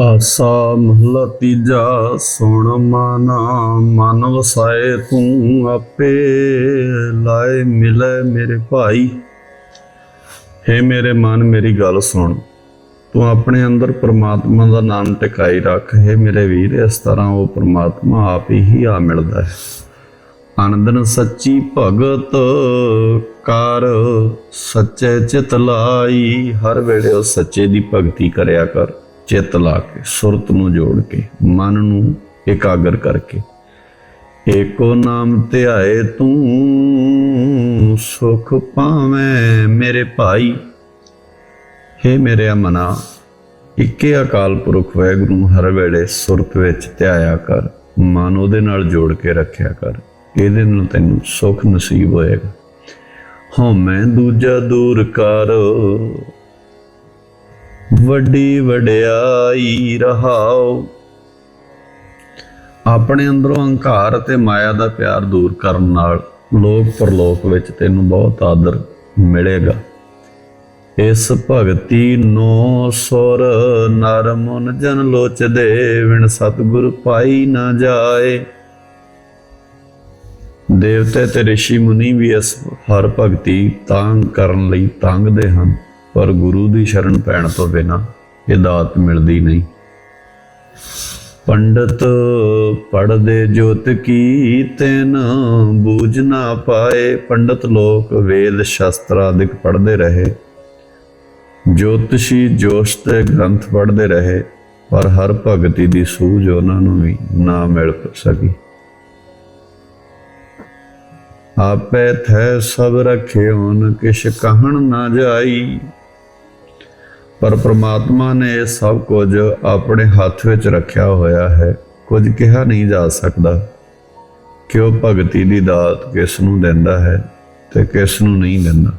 ਆਸਾ ਮਹਲਾ ਤੀਜਾ, ਸੁਣ ਮਾਨਾ, ਮਨ ਵਸਾਏ ਤੂੰ ਆਪੇ, ਲਾਏ ਮਿਲੇ ਮੇਰੇ ਭਾਈ। ਹੇ ਮੇਰੇ ਮਨ, ਮੇਰੀ ਗੱਲ ਸੁਣ। ਤੂੰ ਆਪਣੇ ਅੰਦਰ ਪ੍ਰਮਾਤਮਾ ਦਾ ਨਾਮ ਟਿਕਾਈ ਰੱਖ। ਹੈ ਮੇਰੇ ਵੀਰ, ਇਸ ਤਰ੍ਹਾਂ ਉਹ ਪ੍ਰਮਾਤਮਾ ਆਪ ਹੀ ਆ ਮਿਲਦਾ ਹੈ। ਅਨੰਦਨ ਸੱਚੀ ਭਗਤ ਕਰ, ਸੱਚੇ ਚਿਤ ਲਾਈ। ਹਰ ਵੇਲੇ ਉਹ ਸੱਚੇ ਦੀ ਭਗਤੀ ਕਰਿਆ ਕਰ। ਚਿੱਤ ਲਾ ਕੇ, ਸੁਰਤ ਨੂੰ ਜੋੜ ਕੇ, ਮਨ ਨੂੰ ਇਕਾਗਰ ਕਰਕੇ। ਏਕੋ ਨਾਮ ਧਿਆਏ ਤੂੰ, ਸੁਖ ਪਾਵੇਂ ਮੇਰੇ ਭਾਈ। ਹੇ ਮੇਰੇ ਮਨਾ ਇੱਕੇ ਅਕਾਲ ਪੁਰਖ ਵਾਹਿਗੁਰੂ ਨੂੰ ਹਰ ਵੇਲੇ ਸੁਰਤ ਵਿੱਚ ਧਿਆਇਆ ਕਰ, ਮਨ ਉਹਦੇ ਨਾਲ ਜੋੜ ਕੇ ਰੱਖਿਆ ਕਰ, ਇਹਦੇ ਨਾਲ ਤੈਨੂੰ ਸੁਖ ਨਸੀਬ ਹੋਏਗਾ। ਹਉਮੈ ਦੂਜਾ ਦੂਰ ਕਰ ਵੱਡੀ ਵਡਿਆਈ ਰਹਾਓ। ਆਪਣੇ ਅੰਦਰੋਂ ਹੰਕਾਰ ਅਤੇ ਮਾਇਆ ਦਾ ਪਿਆਰ ਦੂਰ ਕਰਨ ਨਾਲ ਲੋਕ ਪਰਲੋਕ ਵਿੱਚ ਤੈਨੂੰ ਬਹੁਤ ਆਦਰ ਮਿਲੇਗਾ। ਇਸ ਭਗਤੀ ਨੋ ਸੁਰ ਨਰ ਮਨ ਜਨ ਲੋਚਦੇ ਵਿਣ ਸਤਿਗੁਰ ਪਾਈ ਨਾ ਜਾਏ। ਦੇਵਤੇ ਤੇ ਰਿਸ਼ੀ ਮੁਨੀ ਵੀ ਇਸ ਹਰ ਭਗਤੀ ਤਾਂ ਕਰਨ ਲਈ ਤੰਗਦੇ ਹਨ। ਪਰ ਗੁਰੂ ਦੀ ਸ਼ਰਨ ਪੈਣ ਤੋਂ ਬਿਨਾ ਇਹ ਦਾਤ ਮਿਲਦੀ ਨਹੀਂ। ਪੰਡਤ ਪੜਦੇ ਜੋਤ ਕੀ ਤੈਨ ਬੂਝ ਨਾ ਪਾਏ। ਪੰਡਤ ਲੋਕ ਵੇਦ ਸ਼ਸਤਰ ਆਦਿਕ ਪੜਦੇ ਰਹੇ। ਜੋਤਸ਼ੀ ਜੋਸ਼ ਤੇ ਗ੍ਰੰਥ ਪੜਦੇ ਰਹੇ, ਪਰ ਹਰ ਭਗਤੀ ਦੀ ਸੂਝ ਉਹਨਾਂ ਨੂੰ ਵੀ ਨਾ ਮਿਲ ਸਕੀ। ਆਪੇ ਥੈ ਸਭ ਰਖਿਓਨ ਕਿਛ ਕਹਣ ਨਾ ਜਾਈ। ਪਰ ਪ੍ਰਮਾਤਮਾ ਨੇ ਇਹ ਸਭ ਕੁਝ ਆਪਣੇ ਹੱਥ ਵਿੱਚ ਰੱਖਿਆ ਹੋਇਆ ਹੈ। ਕੁਝ ਕਿਹਾ ਨਹੀਂ ਜਾ ਸਕਦਾ। ਕਿ ਉਹ ਭਗਤੀ ਦੀ ਦਾਤ ਕਿਸ ਨੂੰ ਦਿੰਦਾ ਹੈ ਤੇ ਕਿਸ ਨੂੰ ਨਹੀਂ ਦਿੰਦਾ?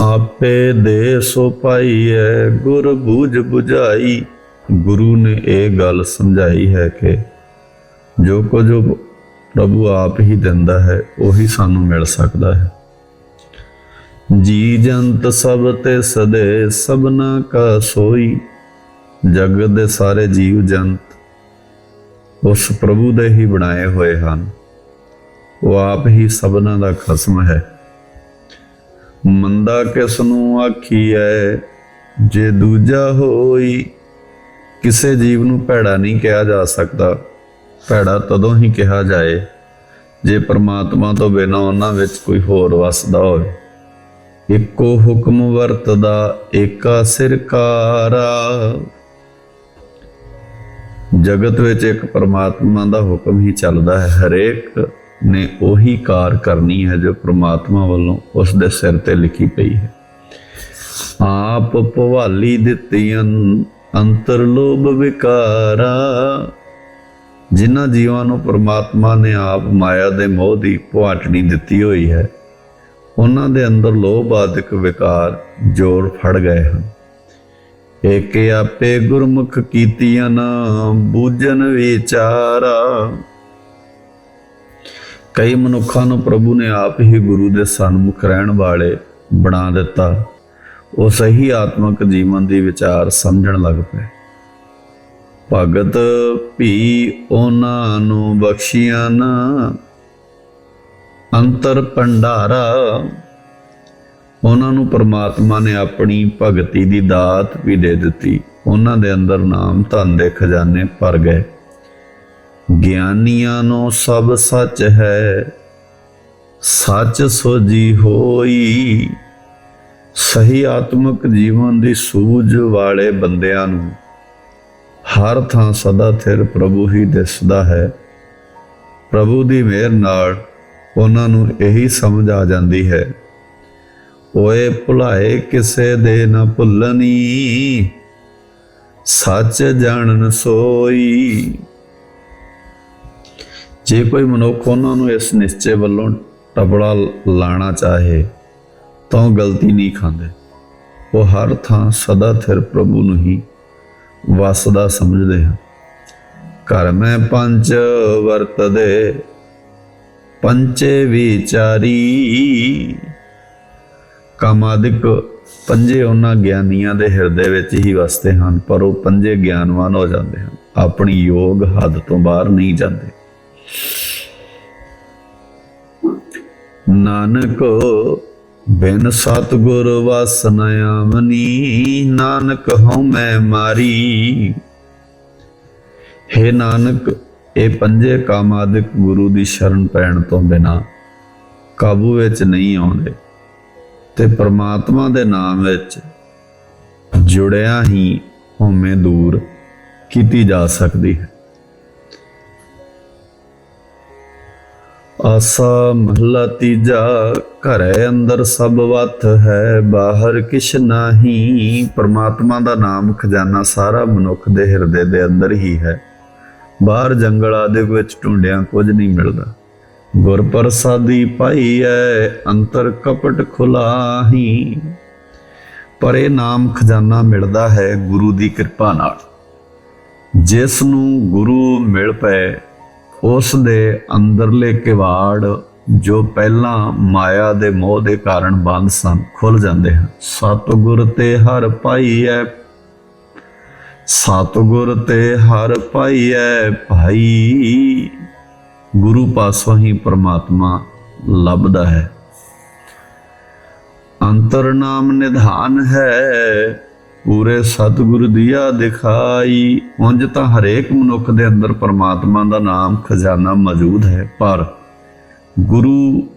ਆਪੇ ਦੇ ਸੋ ਪਾਈਐ, ਗੁਰ ਬੂਝ 부ਝਾਈ ਗੁਰੂ ਨੇ ਇਹ ਗੱਲ ਸਮਝਾਈ ਹੈ ਕਿ ਜੋ ਕੁਝ ਪ੍ਰਭੂ ਆਪ ਹੀ ਦਿੰਦਾ ਹੈ, ਉਹੀ ਸਾਨੂੰ ਮਿਲ ਸਕਦਾ ਹੈ। ਜੀ ਜੰਤ ਸਭ ਤੇ ਸਦੇ ਸਭਨਾ ਕਾ ਸੋਈ ਜਗਤ ਦੇ ਸਾਰੇ ਜੀਵ ਜੰਤ, ਉਸ ਪ੍ਰਭੂ ਦੇ ਹੀ ਬਣਾਏ ਹੋਏ ਹਨ। ਉਹ ਆਪ ਹੀ ਸਭਨਾ ਦਾ ਖਸਮ ਹੈ। ਮੰਦਾ ਕਿਸ ਨੂੰ ਆਖੀਐ, ਜੇ ਦੂਜਾ ਹੋਈ, ਕਿਸੇ ਜੀਵ ਨੂੰ ਭੈੜਾ ਨਹੀਂ ਕਿਹਾ ਜਾ ਸਕਦਾ। ਭੈੜਾ ਤਦੋਂ ਹੀ ਕਿਹਾ ਜਾਏ, ਜੇ ਪ੍ਰਮਾਤਮਾ ਤੋਂ ਬਿਨਾਂ ਉਹਨਾਂ ਵਿੱਚ ਕੋਈ ਹੋਰ ਵਸਦਾ ਹੋਵੇ। ਇੱਕੋ ਹੁਕਮ ਵਰਤਦਾ, ਏਕਾ ਸਿਰਕਾਰਾ। ਜਗਤ ਵਿੱਚ ਇੱਕ ਪਰਮਾਤਮਾ ਦਾ ਹੁਕਮ ਹੀ ਚੱਲਦਾ ਹੈ। ਹਰੇਕ ਨੇ ਉਹੀ ਕਾਰ ਕਰਨੀ ਹੈ ਜੋ ਪ੍ਰਮਾਤਮਾ ਵੱਲੋਂ ਉਸ ਦੇ ਸਿਰ ਤੇ ਲਿਖੀ ਪਈ ਹੈ। ਆਪ ਭਵਾਲੀ ਦਿੱਤੀਆਂ ਅੰਤਰ ਲੋਭ ਵਿਕਾਰਾ। ਜਿਨ੍ਹਾਂ ਜੀਵਾਂ ਨੂੰ ਪ੍ਰਮਾਤਮਾ ਨੇ ਆਪ ਮਾਇਆ ਦੇ ਮੋਹ ਦੀ ਪੁਆਟਣੀ ਦਿੱਤੀ ਹੋਈ ਹੈ ਉਹਨਾਂ ਦੇ ਅੰਦਰ ਲੋਭ ਆਦਿਕ ਵਿਕਾਰ ਜੋਰ ਫੜ ਗਏ ਹਨ। ਏਕੇ ਆਪੇ ਗੁਰਮੁਖ ਕੀਤੀਆਂ ਨਾ, ਬੂਝਨ ਵਿਚਾਰਾ। ਕਈ ਮਨੁੱਖਾਂ ਨੂੰ ਪ੍ਰਭੂ ਨੇ ਆਪ ਹੀ ਗੁਰੂ ਦੇ ਸਨਮੁਖ ਰਹਿਣ ਵਾਲੇ ਬਣਾ ਦਿੱਤਾ। ਉਹ ਸਹੀ ਆਤਮਿਕ ਜੀਵਨ ਦੀ ਵਿਚਾਰ ਸਮਝਣ ਲੱਗ ਪਏ। ਭਗਤ ਭੀ ਉਹਨਾਂ ਨੂੰ ਬਖਸ਼ੀਆਂ ਨਾ। ਅੰਤਰ ਭੰਡਾਰਾ। ਉਹਨਾਂ ਨੂੰ ਪਰਮਾਤਮਾ ਨੇ ਆਪਣੀ ਭਗਤੀ ਦੀ ਦਾਤ ਵੀ ਦੇ ਦਿੱਤੀ। ਉਹਨਾਂ ਦੇ ਅੰਦਰ ਨਾਮ ਧਨ ਦੇ ਖਜ਼ਾਨੇ ਭਰ ਗਏ। ਗਿਆਨੀਆਂ ਨੂੰ ਸਭ ਸੱਚ ਹੈ। ਸੱਚ ਸੋਜੀ ਹੋਈ। ਸਹੀ ਆਤਮਿਕ ਜੀਵਨ ਦੀ ਸੂਝ ਵਾਲੇ ਬੰਦਿਆਂ ਨੂੰ ਹਰ ਥਾਂ ਸਦਾ ਥਿਰ ਪ੍ਰਭੂ ਹੀ ਦਿਸਦਾ ਹੈ। ਪ੍ਰਭੂ ਦੀ ਮਿਹਰ ਨਾਲ ਉਹਨਾਂ ਨੂੰ ਇਹੀ ਸਮਝ ਆ ਜਾਂਦੀ ਹੈ। ਓਏ ਭੁਲਾਏ ਕਿਸੇ ਦੇ ਨਾ ਭੁੱਲਣੀ, ਸੱਚ ਜਾਣਨ ਸੋਈ। ਜੇ ਕੋਈ ਮਨੁੱਖ ਉਹਨਾਂ ਨੂੰ ਇਸ ਨਿਸ਼ਚੇ ਵੱਲੋਂ ਟਪੜਾ ਲਾਣਾ ਚਾਹੇ, ਤਾਂ ਉਹ ਗਲਤੀ ਨਹੀਂ ਖਾਂਦੇ। ਉਹ ਹਰ ਥਾਂ ਸਦਾ ਥਿਰ ਪ੍ਰਭੂ ਨੂੰ ਹੀ ਵਸਦਾ ਸਮਝਦੇ ਹਨ। ਘਰ ਮੈਂ ਪੰਜ ਵਰਤਦੇ ਪੰਚੇ ਵਿਚਾਰੀ। ਕਾਮਾਦਿਕ ਪੰਜੇ ਉਹਨਾਂ ਗਿਆਨੀਆਂ ਦੇ ਹਿਰਦੇ ਵਿੱਚ ਹੀ ਵਸਦੇ ਹਨ, ਪਰ ਉਹ ਪੰਜੇ ਗਿਆਨਵਾਨ ਹੋ ਜਾਂਦੇ ਹਨ। ਆਪਣੀ ਯੋਗ ਹੱਦ ਤੋਂ ਬਾਹਰ ਨਹੀਂ ਜਾਂਦੇ। ਨਾਨਕ ਬਿਨ ਸਤਗੁਰ ਵਸ ਨ ਆਵਨੀ, ਨਾਨਕ ਹਉ ਮੈਂ ਮਾਰੀ। ਹੈ ਨਾਨਕ ਇਹ ਪੰਜੇ ਕਾਮਾਦਿਕ ਗੁਰੂ ਦੀ ਸ਼ਰਨ ਪੈਣ ਤੋਂ ਬਿਨਾ ਕਾਬੂ ਵਿੱਚ ਨਹੀਂ ਆਉਂਦੇ ਤੇ ਪ੍ਰਮਾਤਮਾ ਦੇ ਨਾਮ ਵਿੱਚ ਜੁੜਿਆ ਹੀ ਹਉਮੈ ਦੂਰ ਕੀਤੀ ਜਾ ਸਕਦੀ ਹੈ। ਆਸਾ ਮਹਲਾ ਤੀਜਾ, ਘਰੇ ਅੰਦਰ ਸਭ ਵਤ ਹੈ, ਬਾਹਰ ਕਿਛ ਨਾਹੀ। ਪ੍ਰਮਾਤਮਾ ਦਾ ਨਾਮ ਖਜ਼ਾਨਾ ਸਾਰਾ ਮਨੁੱਖ ਦੇ ਹਿਰਦੇ ਦੇ ਅੰਦਰ ਹੀ ਹੈ। ਬਾਹਰ ਜੰਗਲਾਂ ਦੇ ਵਿੱਚ ਢੂੰਡਿਆਂ ਕੁਝ ਨਹੀਂ ਮਿਲਦਾ। ਗੁਰ ਪ੍ਰਸਾਦੀ ਪਾਈ ਐ, ਅੰਤਰ ਕਪਟ ਖੁਲਾਹੀ ਪਰ ਇਹ ਨਾਮ ਖਜ਼ਾਨਾ ਮਿਲਦਾ ਹੈ ਗੁਰੂ ਦੀ ਕਿਰਪਾ ਨਾਲ। ਜਿਸ ਨੂੰ ਗੁਰੂ ਮਿਲ ਪਏ, ਉਸ ਦੇ ਅੰਦਰਲੇ ਕਿਵਾੜ ਜੋ ਪਹਿਲਾਂ ਮਾਇਆ ਦੇ ਮੋਹ ਦੇ ਕਾਰਨ ਬੰਦ ਸਨ ਖੁੱਲ ਜਾਂਦੇ ਹਨ। ਸਤਿਗੁਰ ਤੇ ਹਰ ਪਾਈਐ ਸਤਿਗੁਰ ਤੇ ਹਰ ਪਾਈਐ ਭਾਈ। ਗੁਰੂ ਪਾਸੋਂ ਹੀ ਪਰਮਾਤਮਾ ਲੱਭਦਾ ਹੈ। ਅੰਤਰ ਨਾਮ ਨਿਧਾਨ ਹੈ, ਪੂਰੇ ਸਤਿਗੁਰ ਦੀਆ ਦਿਖਾਈ। ਉਂਝ ਤਾਂ ਹਰੇਕ ਮਨੁੱਖ ਦੇ ਅੰਦਰ ਪਰਮਾਤਮਾ ਦਾ ਨਾਮ ਖਜ਼ਾਨਾ ਮੌਜੂਦ ਹੈ, ਪਰ ਗੁਰੂ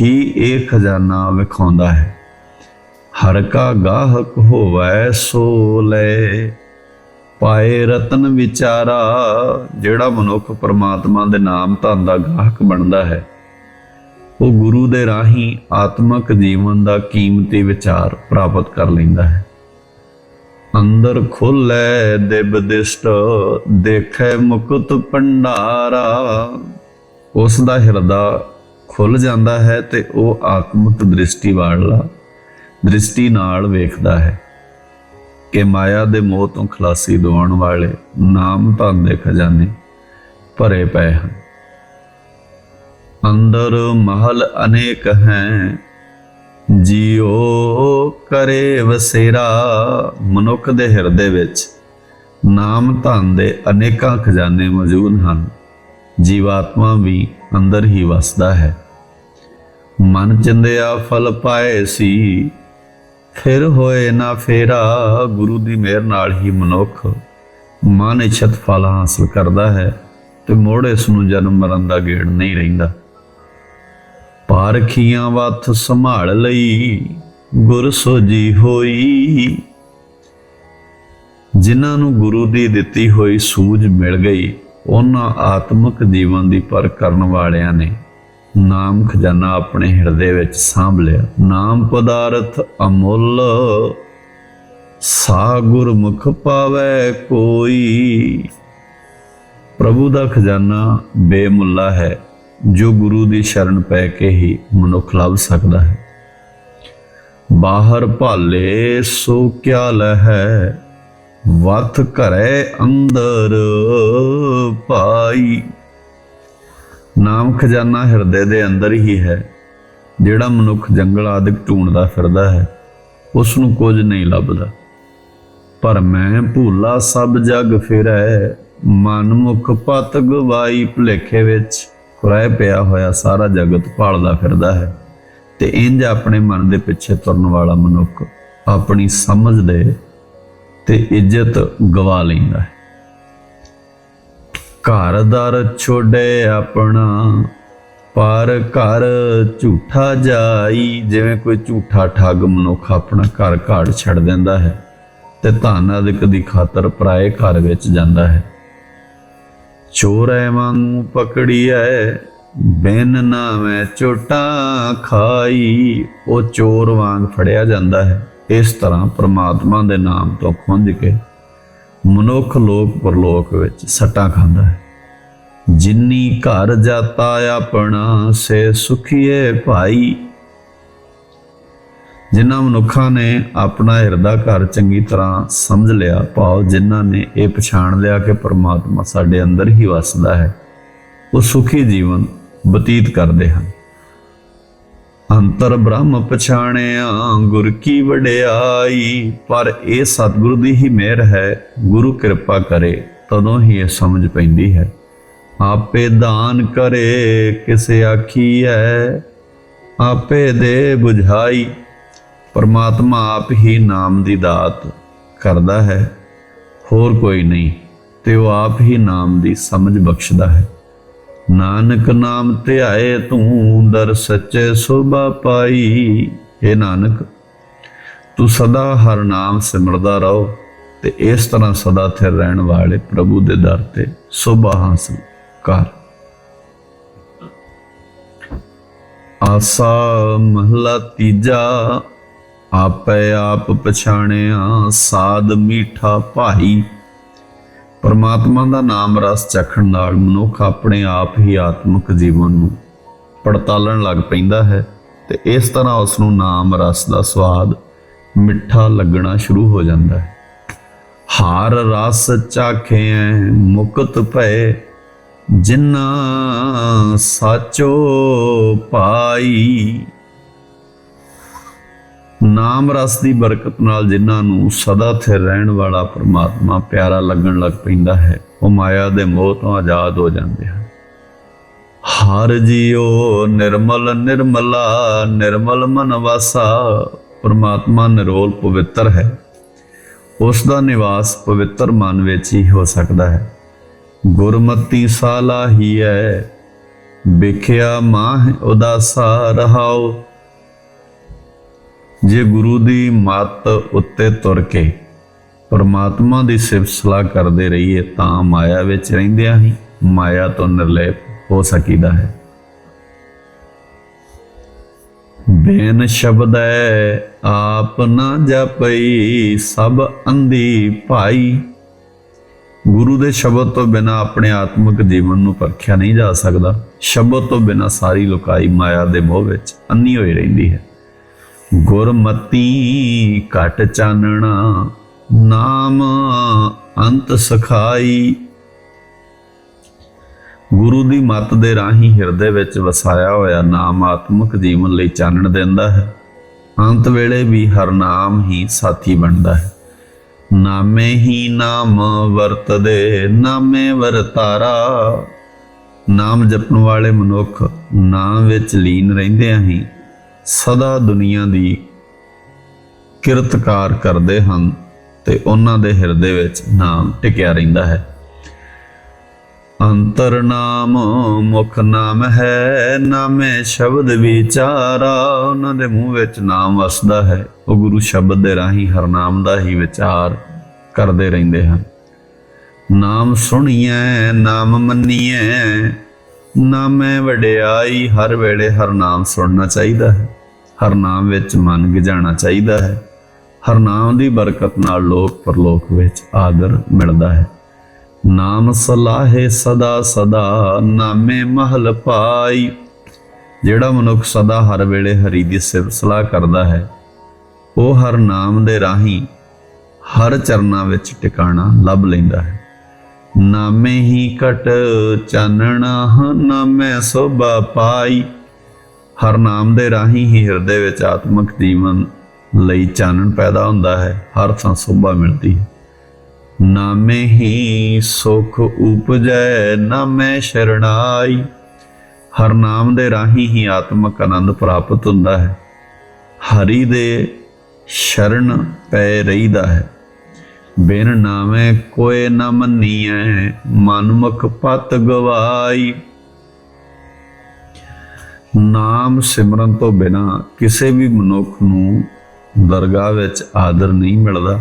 ਹੀ ਇਹ ਖਜ਼ਾਨਾ ਵਿਖਾਉਂਦਾ ਹੈ। ਹਰ ਕਾ ਗਾਹਕ ਹੋਵੇ ਸੋ ਲੈ। ਪਾਏ ਰਤਨ ਵਿਚਾਰਾ, ਜਿਹੜਾ ਮਨੁੱਖ ਪਰਮਾਤਮਾ ਦੇ ਨਾਮ ਧਨ ਦਾ ਗਾਹਕ ਬਣਦਾ ਹੈ। ਉਹ ਗੁਰੂ ਦੇ ਰਾਹੀਂ ਆਤਮਿਕ ਜੀਵਨ ਦਾ ਕੀਮਤੀ ਵਿਚਾਰ ਪ੍ਰਾਪਤ ਕਰ ਲੈਂਦਾ ਹੈ। ਅੰਦਰ ਖੋਲੇ ਦਿਬ ਦਿਸ਼ਟ, ਦੇਖੈ ਮੁਕਤ ਭੰਡਾਰਾ। ਉਸ ਦਾ ਹਿਰਦਾ ਖੁੱਲ ਜਾਂਦਾ ਹੈ ਤੇ ਉਹ ਆਤਮਿਕ ਦ੍ਰਿਸ਼ਟੀ ਵਾਲਾ ਦ੍ਰਿਸ਼ਟੀ ਨਾਲ ਵੇਖਦਾ ਹੈ। ਕਿ ਮਾਇਆ ਦੇ ਮੋਹ ਤੋਂ ਖਲਾਸੀ ਦਿਵਾਉਣ ਵਾਲੇ ਨਾਮ ਧਨ ਦੇ ਖਜ਼ਾਨੇ ਭਰੇ ਪਏ ਹਨ। ਅੰਦਰ ਮਹਲ ਅਨੇਕ ਹੈ ਜੀਉ ਕਰੇ ਵਸੇਰਾ, ਮਨੁੱਖ ਦੇ ਹਿਰਦੇ ਵਿੱਚ ਨਾਮ ਧਨ ਦੇ ਅਨੇਕਾਂ ਖਜ਼ਾਨੇ ਮੌਜੂਦ ਹਨ। ਜੀਵਾਤਮਾ ਵੀ ਅੰਦਰ ਹੀ ਵਸਦਾ ਹੈ। ਮਨ ਚਿੰਦਿਆ ਫਲ ਪਾਏ ਸੀ ਫਿਰ ਹੋਏ ਨਾ ਫੇਰਾ, ਗੁਰੂ ਦੀ ਮਿਹਰ ਨਾਲ ਹੀ ਮਨੁੱਖ ਮਨ ਇਛਤ ਫਲ ਹਾਸਲ ਕਰਦਾ ਹੈ ਤੇ ਮੋੜ ਇਸ ਨੂੰ ਜਨਮ ਮਰਨ ਦਾ ਗੇੜ ਨਹੀਂ ਰਹਿੰਦਾ। ਪਾਰਖੀਆਂ ਵੱਥ ਸੰਭਾਲ ਲਈ ਗੁਰ ਸੋਜੀ ਹੋਈ। ਜਿਨ੍ਹਾਂ ਨੂੰ ਗੁਰੂ ਦੀ ਦਿੱਤੀ ਹੋਈ ਸੂਝ ਮਿਲ ਗਈ, ਉਹਨਾਂ ਆਤਮਿਕ ਜੀਵਨ ਦੀ ਪਰ ਕਰਨ ਵਾਲਿਆਂ ਨੇ ਨਾਮ ਖਜ਼ਾਨਾ ਆਪਣੇ ਹਿਰਦੇ ਵਿੱਚ ਸਾਂਭ ਲਿਆ। ਨਾਮ ਪਦਾਰਥ ਅਮੁੱਲ, ਸਾ ਗੁਰਮੁਖ ਪਾਵੇ ਕੋਈ। ਪ੍ਰਭੂ ਦਾ ਖਜ਼ਾਨਾ ਬੇਮੁੱਲਾ ਹੈ, ਜੋ ਗੁਰੂ ਦੀ ਸ਼ਰਨ ਪੈ ਕੇ ਹੀ ਮਨੁੱਖ ਲੱਭ ਸਕਦਾ ਹੈ। ਬਾਹਰ ਭਾਲੇ ਸੋ ਕਿਆ ਲਹੈ ਵਤ ਘਰੇ ਅੰਦਰ ਪਾਈ ਨਾਮ ਖਜ਼ਾਨਾ ਹਿਰਦੇ ਦੇ ਅੰਦਰ ਹੀ ਹੈ, ਜਿਹੜਾ ਮਨੁੱਖ ਜੰਗਲ ਆਦਿਕ ਢੂੰਡਦਾ ਫਿਰਦਾ ਹੈ ਉਸ ਨੂੰ ਕੁਝ ਨਹੀਂ ਲੱਭਦਾ। ਪਰ ਮੈਂ ਭੂਲਾ ਸਭ ਜਗ ਫਿਰੈ, ਮਨ ਮੁਖ ਪਤ ਗਵਾਈ ਭੁਲੇਖੇ ਵਿੱਚ ਖੁਰਾਏ ਪਿਆ ਹੋਇਆ ਸਾਰਾ ਜਗਤ ਭਾਲਦਾ ਫਿਰਦਾ ਹੈ, ਤੇ ਇੰਜ ਆਪਣੇ ਮਨ ਦੇ ਪਿੱਛੇ ਤੁਰਨ ਵਾਲਾ ਮਨੁੱਖ ਆਪਣੀ ਸਮਝ ਦੇ ਤੇ ਇੱਜ਼ਤ ਗਵਾ ਲੈਂਦਾ ਹੈ। ਘਰ ਦਰ ਛੋੜੇ ਆਪਣਾ, ਪਰ ਘਰ ਝੂਠਾ ਜਾਈ, ਜਿਵੇਂ ਕੋਈ ਝੂਠਾ ਠੱਗ ਮਨੁੱਖ ਆਪਣਾ ਘਰ ਘਾੜ ਛੱਡ ਦਿੰਦਾ ਹੈ ਤੇ ਧਨ ਅਦਿਕ ਦੀ ਖਾਤਰ ਪਰਾਏ ਘਰ ਵਿੱਚ ਜਾਂਦਾ ਹੈ। ਚੋਰ ਚੋਰੈ ਵਾਂਗੂ ਪਕੜੀਐ, ਬਿਨ ਨਾਵੇਂ ਚੋਟਾ ਖਾਈ, ਉਹ ਚੋਰ ਵਾਂਗ ਫੜਿਆ ਜਾਂਦਾ ਹੈ। ਇਸ ਤਰ੍ਹਾਂ ਪ੍ਰਮਾਤਮਾ ਦੇ ਨਾਮ ਤੋਂ ਖੁੰਝ ਕੇ ਮਨੁੱਖ ਲੋਕ ਪਰਲੋਕ ਵਿੱਚ ਸੱਟਾਂ ਖਾਂਦਾ ਹੈ। ਜਿੰਨੀ ਘਰ ਜਾਤਾ ਆਪਣਾ, ਸੇ ਸੁਖੀਏ ਭਾਈ। ਜਿਨ੍ਹਾਂ ਮਨੁੱਖਾਂ ਨੇ ਆਪਣਾ ਹਿਰਦਾ ਘਰ ਚੰਗੀ ਤਰ੍ਹਾਂ ਸਮਝ ਲਿਆ, ਭਾਵ ਜਿਨ੍ਹਾਂ ਨੇ ਇਹ ਪਛਾਣ ਲਿਆ ਕਿ ਪਰਮਾਤਮਾ ਸਾਡੇ ਅੰਦਰ ਹੀ ਵਸਦਾ ਹੈ, ਉਹ ਸੁਖੀ ਜੀਵਨ ਬਤੀਤ ਕਰਦੇ ਹਨ। ਅੰਤਰ ਬ੍ਰਹਮ ਪਛਾਣਿਆ, ਗੁਰ ਕੀ ਵਡਿਆਈ, ਪਰ ਇਹ ਸਤਿਗੁਰੂ ਦੀ ਹੀ ਮਿਹਰ ਹੈ, ਗੁਰੂ ਕਿਰਪਾ ਕਰੇ, ਤਦੋਂ ਹੀ ਇਹ ਸਮਝ ਪੈਂਦੀ ਹੈ। ਆਪੇ ਦਾਨ ਕਰੇ, ਕਿਸੇ ਆਖੀ ਹੈ, ਆਪੇ ਦੇ 부ਝਾਈ ਪਰਮਾਤਮਾ ਆਪ ਹੀ ਨਾਮ ਦੀ ਦਾਤ ਕਰਦਾ ਹੈ, ਹੋਰ ਕੋਈ ਨਹੀਂ, ਤੇ ਉਹ ਆਪ ਹੀ ਨਾਮ ਦੀ ਸਮਝ ਬਖਸ਼ਦਾ ਹੈ। ਨਾਨਕ ਨਾਮ ਧਿਆਏ ਤੂੰ, ਦਰ ਸੱਚੇ ਸੋਭਾ ਪਾਈ। ਇਹ ਨਾਨਕ, ਤੂੰ ਸਦਾ ਹਰ ਨਾਮ ਸਿਮਰਦਾ ਰਹੋ ਤੇ ਇਸ ਤਰ੍ਹਾਂ ਸਦਾ ਥਿਰ ਰਹਿਣ ਵਾਲੇ ਪ੍ਰਭੂ ਦੇ ਦਰ ਤੇ ਸੋਭਾ ਹਾਸਲ ਕਰ। ਆਸਾ ਮਹਲਾ ਤੀਜਾ, ਆਪੇ ਆਪ ਪਛਾਣਿਆ ਸਾਧ ਮੀਠਾ ਭਾਈ। ਪਰਮਾਤਮਾ ਦਾ ਨਾਮ ਰਸ ਚਖਣ ਨਾਲ ਮਨੁੱਖ ਆਪਣੇ ਆਪ ਹੀ ਆਤਮਿਕ ਜੀਵਨ ਨੂੰ ਪੜਤਾਲਣ ਲੱਗ ਪੈਂਦਾ ਹੈ ਤੇ ਇਸ ਤਰ੍ਹਾਂ ਉਸ ਨੂੰ ਨਾਮ ਰਸ ਦਾ ਸਵਾਦ ਮਿੱਠਾ ਲੱਗਣਾ ਸ਼ੁਰੂ ਹੋ ਜਾਂਦਾ ਹੈ। ਹਾਰ ਰਸ ਚਾਖਿਐ, ਮੁਕਤ ਭਏ ਜਿਨ੍ਹਾਂ ਸਾਚੋ ਪਾਈ ਨਾਮ ਰਸ ਦੀ ਬਰਕਤ ਨਾਲ ਜਿਨ੍ਹਾਂ ਨੂੰ ਸਦਾ ਸਥਿਰ ਰਹਿਣ ਵਾਲਾ ਪਰਮਾਤਮਾ ਪਿਆਰਾ ਲੱਗਣ ਲੱਗ ਪੈਂਦਾ ਹੈ, ਉਹ ਮਾਇਆ ਦੇ ਮੋਹ ਤੋਂ ਆਜ਼ਾਦ ਹੋ ਜਾਂਦੇ ਹਨ। ਹਰ ਜੀਓ, ਨਿਰਮਲ ਨਿਰਮਲਾ, ਨਿਰਮਲ ਮਨ ਵਾਸਾ ਪਰਮਾਤਮਾ ਨਿਰੋਲ ਪਵਿੱਤਰ ਹੈ। ਉਸ ਦਾ ਨਿਵਾਸ ਪਵਿੱਤਰ ਮਨ ਵਿੱਚ ਹੀ ਹੋ ਸਕਦਾ ਹੈ। ਗੁਰਮਤੀ ਸਾਲਾ ਹੀ ਹੈ, ਵਿਖਿਆ ਮਾਹ ਉਦਾਸਾ ਰਹਾਓ ਜੇ ਗੁਰੂ ਦੀ ਮੱਤ ਉੱਤੇ ਤੁਰ ਕੇ ਪਰਮਾਤਮਾ ਦੀ ਸਿਫਤ ਸਲਾਹ ਕਰਦੇ ਰਹੀਏ ਤਾਂ ਮਾਇਆ ਵਿੱਚ ਰਹਿੰਦਿਆਂ ਹੀ ਮਾਇਆ ਤੋਂ ਨਿਰਲੇਪ ਹੋ ਸਕੀਦਾ ਹੈ। ਬੇਨ ਸ਼ਬਦ ਹੈ ਆਪ ਨਾ ਜਪਈ, ਸਭ ਅੰਧੀ ਭਾਈ। ਗੁਰੂ ਦੇ ਸ਼ਬਦ ਤੋਂ ਬਿਨਾ ਆਪਣੇ ਆਤਮਿਕ ਜੀਵਨ ਨੂੰ ਪਰਖਿਆ ਨਹੀਂ ਜਾ ਸਕਦਾ। ਸ਼ਬਦ ਤੋਂ ਬਿਨਾ ਸਾਰੀ ਲੋਕਾਈ ਮਾਇਆ ਦੇ ਮੋਹ ਵਿੱਚ ਅੰਨੀ ਹੋਈ ਰਹਿੰਦੀ ਹੈ। ਗੁਰਮਤੀ ਘਟ ਚਾਨਣਾ, ਨਾਮ ਅੰਤ ਸਖਾਈ। ਗੁਰੂ ਦੀ ਮੱਤ ਦੇ ਰਾਹੀਂ ਹਿਰਦੇ ਵਿੱਚ ਵਸਾਇਆ ਹੋਇਆ ਨਾਮ ਆਤਮਿਕ ਜੀਵਨ ਲਈ ਚਾਨਣ ਦਿੰਦਾ ਹੈ। ਅੰਤ ਵੇਲੇ ਵੀ ਹਰ ਨਾਮ ਹੀ ਸਾਥੀ ਬਣਦਾ ਹੈ। ਨਾਮੇ ਹੀ ਨਾਮ ਵਰਤਦੇ, ਨਾਮੇ ਵਰਤਾਰਾ ਨਾਮ ਜਪਣ ਵਾਲੇ ਮਨੁੱਖ ਨਾਮ ਵਿੱਚ ਲੀਨ ਰਹਿੰਦਿਆਂ ਹੀ ਸਦਾ ਦੁਨੀਆ ਦੀ ਕਿਰਤਕਾਰ ਕਰਦੇ ਹਨ ਤੇ ਉਹਨਾਂ ਦੇ ਹਿਰਦੇ ਵਿੱਚ ਨਾਮ ਟਿਕਿਆ ਰਹਿੰਦਾ ਹੈ। ਅੰਤਰ ਨਾਮ, ਮੁਖ ਨਾਮ ਹੈ, ਨਾਮੇ ਸ਼ਬਦ ਵਿਚਾਰਾ, ਉਹਨਾਂ ਦੇ ਮੂੰਹ ਵਿੱਚ ਨਾਮ ਵਸਦਾ ਹੈ। ਉਹ ਗੁਰੂ ਸ਼ਬਦ ਦੇ ਰਾਹੀਂ ਹਰ ਨਾਮ ਦਾ ਹੀ ਵਿਚਾਰ ਕਰਦੇ ਰਹਿੰਦੇ ਹਨ। ਨਾਮ ਸੁਣੀਐ, ਨਾਮ ਮੰਨੀਐ, ਨਾਮੇ ਵਡਿਆਈ, ਹਰ ਵੇਲੇ ਹਰ ਨਾਮ ਸੁਣਨਾ ਚਾਹੀਦਾ ਹੈ। ਹਰ ਨਾਮ ਵਿੱਚ ਮਨ ਗਿਜਾਣਾ ਚਾਹੀਦਾ ਹੈ। ਹਰ ਨਾਮ ਦੀ ਬਰਕਤ ਨਾਲ ਲੋਕ ਪਰਲੋਕ ਵਿੱਚ ਆਦਰ ਮਿਲਦਾ ਹੈ। ਨਾਮ ਸਲਾਹੇ ਸਦਾ ਸਦਾ, ਨਾਮੇ ਮਹਲ ਪਾਈ। ਜਿਹੜਾ ਮਨੁੱਖ ਸਦਾ ਹਰ ਵੇਲੇ ਹਰੀ ਦੀ ਸਿਫਤ ਸਲਾਹ ਕਰਦਾ ਹੈ, ਉਹ ਹਰ ਨਾਮ ਦੇ ਰਾਹੀਂ ਹਰ ਚਰਨਾਂ ਵਿੱਚ ਟਿਕਾਣਾ ਲੱਭ ਲੈਂਦਾ ਹੈ। ਨਾਮੇ ਹੀ ਕਟ ਚਾਨਣਾ, ਨਾਮੇ ਸੋਭਾ ਪਾਈ। ਹਰ ਨਾਮ ਦੇ ਰਾਹੀਂ ਹੀ ਹਿਰਦੇ ਵਿੱਚ ਆਤਮਿਕ ਜੀਵਨ ਲਈ ਚਾਨਣ ਪੈਦਾ ਹੁੰਦਾ ਹੈ, ਹਰ ਥਾਂ ਸੋਭਾ ਮਿਲਦੀ ਹੈ। ਨਾਮੇ ਹੀ ਸੁਖ ਉਪਜੈ, ਨਾਮੇ ਸ਼ਰਣਾਈ। ਹਰ ਨਾਮ ਦੇ ਰਾਹੀਂ ਹੀ ਆਤਮਿਕ ਆਨੰਦ ਪ੍ਰਾਪਤ ਹੁੰਦਾ ਹੈ। ਹਰੀ ਦੇ ਸ਼ਰਨ ਪੈ ਰਹੀਦਾ ਹੈ। ਬਿਨ ਨਾਮੇ ਕੋਏ ਨ ਮੰਨੀਐ, ਮਨਮੁਖ ਪਤ ਗਵਾਈ। ਨਾਮ ਸਿਮਰਨ ਤੋਂ ਬਿਨਾ ਕਿਸੇ ਵੀ ਮਨੁੱਖ ਨੂੰ ਦਰਗਾਹ ਵਿੱਚ ਆਦਰ ਨਹੀਂ ਮਿਲਦਾ।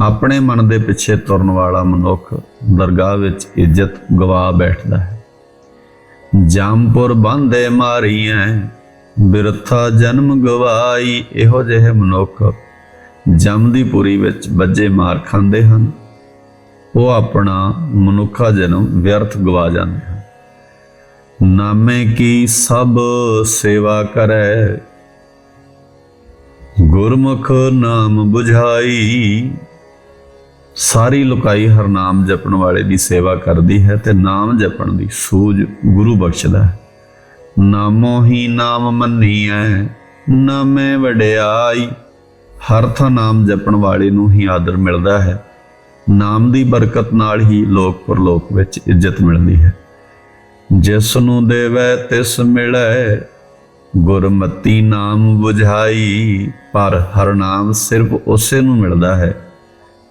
ਆਪਣੇ ਮਨ ਦੇ ਪਿੱਛੇ ਤੁਰਨ ਵਾਲਾ ਮਨੁੱਖ ਦਰਗਾਹ ਵਿੱਚ ਇੱਜ਼ਤ ਗਵਾ ਬੈਠਦਾ ਹੈ। ਜਾਮਪੁਰ ਬੰਦੇ ਮਾਰੀਐ, ਬਿਰਥਾ ਜਨਮ ਗਵਾਈ। ਇਹੋ ਜਿਹੇ ਮਨੁੱਖ ਜਮਦੀ ਪੁਰੀ ਵਿੱਚ ਬੱਜੇ ਮਾਰ ਖਾਂਦੇ ਹਨ। ਉਹ ਆਪਣਾ ਮਨੁੱਖਾ ਜਨਮ ਵਿਅਰਥ ਗਵਾ ਜਾਂਦੇ ਹਨ। ਨਾਮੇ ਕੀ ਸਭ ਸੇਵਾ ਕਰੈ। ਗੁਰਮੁਖ ਨਾਮ 부ਝਾਈ ਸਾਰੀ ਲੁਕਾਈ ਹਰ ਨਾਮ ਜਪਣ ਵਾਲੇ ਦੀ ਸੇਵਾ ਕਰਦੀ ਹੈ ਤੇ ਨਾਮ ਜਪਣ ਦੀ ਸੂਝ ਗੁਰੂ ਬਖਸ਼ਦਾ ਹੈ। ਨਾਮੋ ਹੀ ਨਾਮ ਮੰਨੀਐ, ਨਾਮੇ ਵਡਿਆਈ। ਹਰ ਥਾਂ ਨਾਮ ਜਪਣ ਵਾਲੇ ਨੂੰ ਹੀ ਆਦਰ ਮਿਲਦਾ ਹੈ। ਨਾਮ ਦੀ ਬਰਕਤ ਨਾਲ ਹੀ ਲੋਕ ਪਰਲੋਕ ਵਿੱਚ ਇੱਜ਼ਤ ਮਿਲਦੀ ਹੈ। ਜਿਸ ਨੂੰ ਦੇਵੈ ਤਿਸ ਮਿਲੈ। ਗੁਰਮਤੀ ਨਾਮ 부ਝਾਈ ਪਰ ਹਰ ਨਾਮ ਸਿਰਫ ਉਸੇ ਨੂੰ ਮਿਲਦਾ ਹੈ,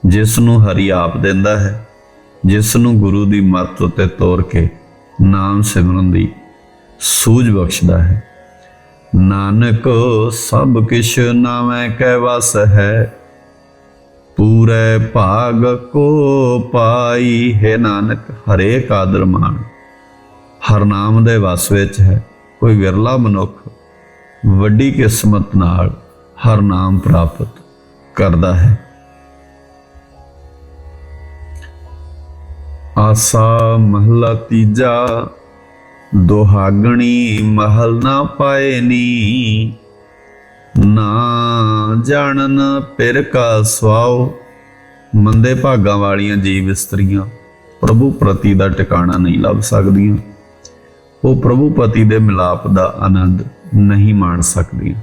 ਜਿਸ ਨੂੰ ਹਰੀ ਆਪ ਦਿੰਦਾ ਹੈ, ਜਿਸ ਨੂੰ ਗੁਰੂ ਦੀ ਮੱਤ ਉਤੇ ਤੋਰ ਕੇ ਨਾਮ ਸਿਮਰਨ ਦੀ ਸੂਝ ਬਖਸ਼ਦਾ ਹੈ। ਨਾਨਕ, ਸਭ ਕਿਛ ਨਾਮੈ ਕੈ ਵਸ ਹੈ। ਪੂਰੇ ਭਾਗ ਕੋ ਪਾਈ ਹੈ ਨਾਨਕ, ਹਰੇਕ ਆਦਰ ਮਾਨ। ਹਰਨਾਮ ਦੇ ਵਸ ਵਿੱਚ ਹੈ। ਕੋਈ ਵਿਰਲਾ ਮਨੁੱਖ ਵੱਡੀ ਕਿਸਮਤ ਨਾਲ ਹਰਨਾਮ ਪ੍ਰਾਪਤ ਕਰਦਾ ਹੈ। ਆਸਾ ਮਹਲਾ ਤੀਜਾ, ਦੁਹਾਗਣੀ ਮਹਲ ਨਾ ਪਾਏ ਨੀ। ਨਾ ਜਾਣਨ ਪਿਰ ਕਾ ਸਵਾਉ। ਮੰਦੇ ਭਾਗਾਂ ਵਾਲੀਆਂ ਜੀਵ ਇਸਤਰੀਆਂ ਪ੍ਰਭੂ ਪ੍ਰਤੀ ਦਾ ਟਿਕਾਣਾ ਨਹੀਂ ਲੱਭ ਸਕਦੀਆਂ। ਉਹ ਪ੍ਰਭੂ ਪਤੀ ਦੇ ਮਿਲਾਪ ਦਾ ਆਨੰਦ ਨਹੀਂ ਮਾਣ ਸਕਦੀਆਂ।